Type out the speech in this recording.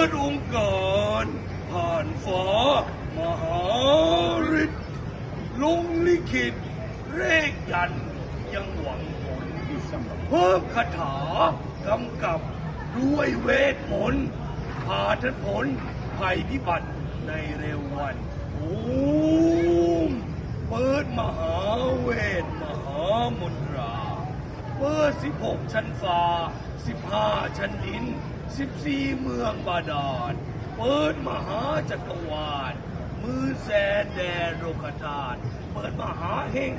ิดองค์กร ผ่านฟ้ามหาฤทธิ์ลงลิขิตเลขยันยังหวังผลเพิ่มคาถากำกับด้วยเวทผลพาท่านผลภัยพิบัติในเร็ววันโอมเปิดมหาเวทมหามนตรา เปิดสิบหกชั้นฟ้าสิบห้าชั้นดิน สิบสี่เมืองบาดาลเปิดมหาจักรวาลมือแสนแดนโลกธาตุเปิดมหาเฮง